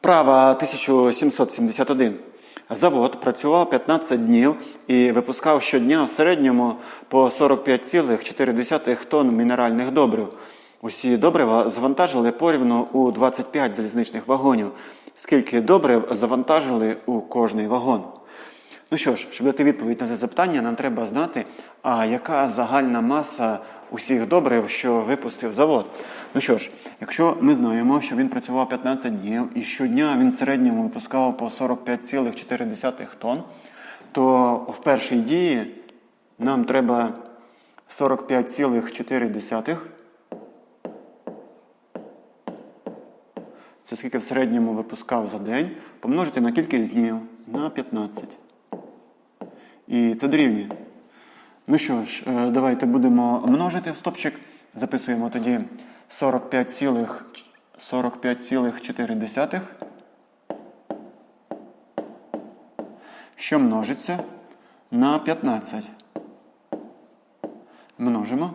Вправа 1771. Завод працював 15 днів і випускав щодня в середньому по 45,4 тонн мінеральних добрив. Усі добрива завантажили порівну у 25 залізничних вагонів. Скільки добрив завантажили у кожний вагон? Ну що ж, щоб дати відповідь на це запитання, нам треба знати, а яка загальна маса усіх добрив, що випустив завод. Ну що ж, якщо ми знаємо, що він працював 15 днів і щодня він в середньому випускав по 45,4 тонн, то в першій дії нам треба 45,4. Це скільки в середньому випускав за день, помножити на кількість днів на 15. І це дорівнює. Ну що ж, е, давайте будемо множити в стопчик. Записуємо тоді 45,4. 45,4, що множиться на 15. Множимо.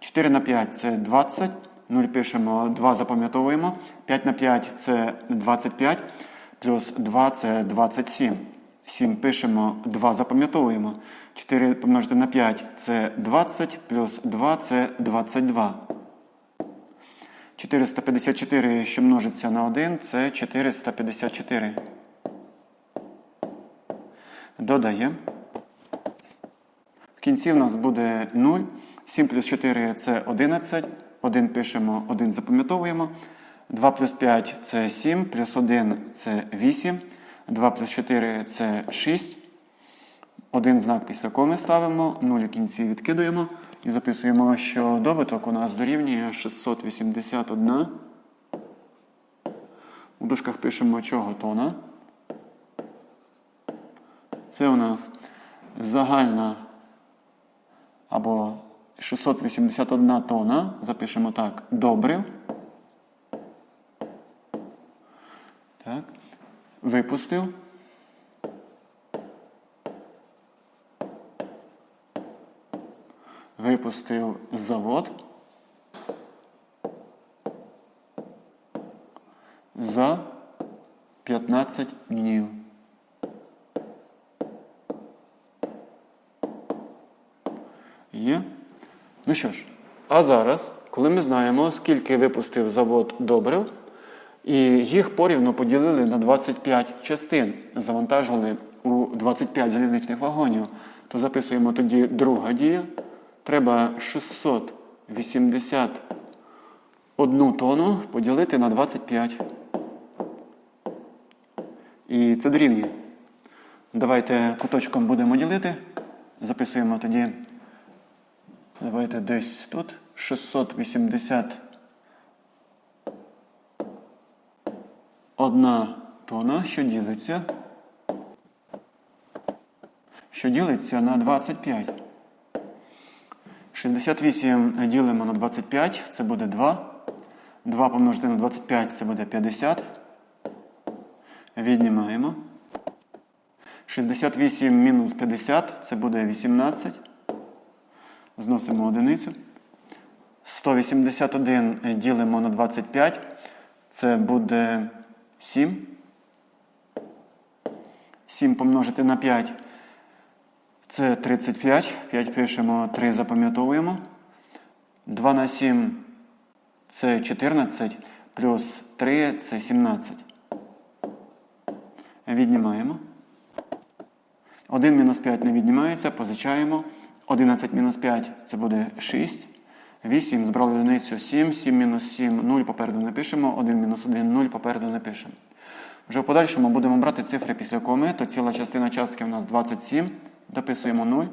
4 на 5 це 20. 0 пишемо, 2 запам'ятовуємо. 5 на 5 це 25. Плюс 2 це 27. 7 пишемо, 2 запам'ятовуємо. 4 помножити на 5 це 20, плюс 2 це 22. 454, що множиться на 1, це 454. Додаємо. В кінці в нас буде 0. 7 плюс 4 це 11. 1 пишемо, 1 запам'ятовуємо. 2 плюс 5 це 7, плюс 1 це 8. 2 плюс 4 це 6. Один знак після коми ставимо, 0 в кінці відкидуємо і записуємо, що добуток у нас дорівнює 681. У дужках пишемо чого тона. Це у нас загальна або 681 тонна. Запишемо так, добрив. Так. Випустив. Випустив завод за 15 днів. Є? Ну що ж, а зараз, коли ми знаємо, скільки випустив завод добрив, і їх порівну поділили на 25 частин, завантажили у 25 залізничних вагонів, то записуємо тоді друга дія. Треба 681 тонну поділити на 25. І це дорівнює. Давайте куточком будемо ділити. Записуємо тоді. Давайте десь тут 680 одна тона, що ділиться. Що ділиться на 25. 68 ділимо на 25, це буде 2. 2 помножити на 25 це буде 50. Віднімаємо. 68 мінус 50 це буде 18. Зносимо одиницю. 181 ділимо на 25. Це буде 7. 7 помножити на 5. Це 35. 5 пишемо, 3 запам'ятовуємо. 2 на 7 це 14. Плюс 3 це 17. Віднімаємо. 1 мінус 5 не віднімається, позичаємо. 11 мінус 5 це буде 6. 8 збрали одиницю 7, 7 мінус 7, 0 попереду не пишемо, 1 мінус 1, 0 попереду не пишемо. Вже в подальшому будемо брати цифри після коми, то ціла частина частки у нас 27. Дописуємо 0.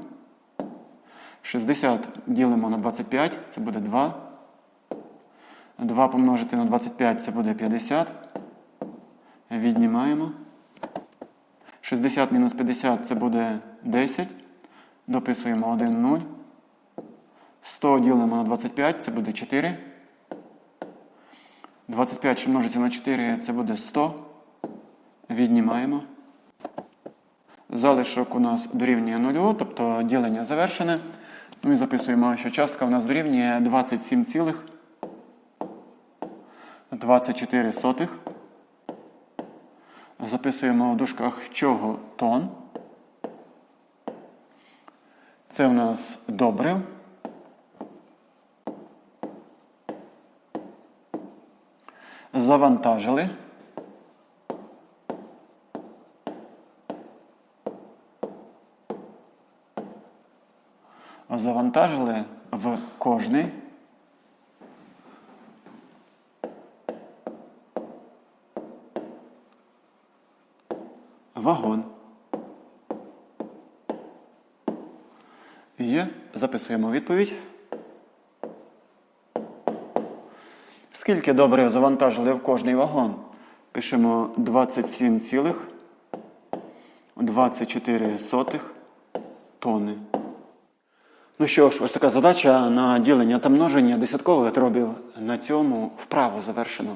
60 ділимо на 25, це буде 2. 2 помножити на 25 це буде 50. Віднімаємо. 60 мінус 50 це буде 10. Дописуємо 1, 0. 100 ділимо на 25, це буде 4. 25, що множиться на 4, це буде 100. Віднімаємо. Залишок у нас дорівнює 0, тобто ділення завершене. І записуємо, що частка у нас дорівнює 27 цілих 24 сотих. Записуємо в дужках чого тон. Це у нас добрив. Завантажили. Завантажили в кожний. Вагон. Є. Записуємо відповідь. Скільки добрив завантажили в кожний вагон? Пишемо 27,24 сотих тонни. Ну що ж, ось така задача на ділення та множення десяткових дробів на цьому вправу завершено.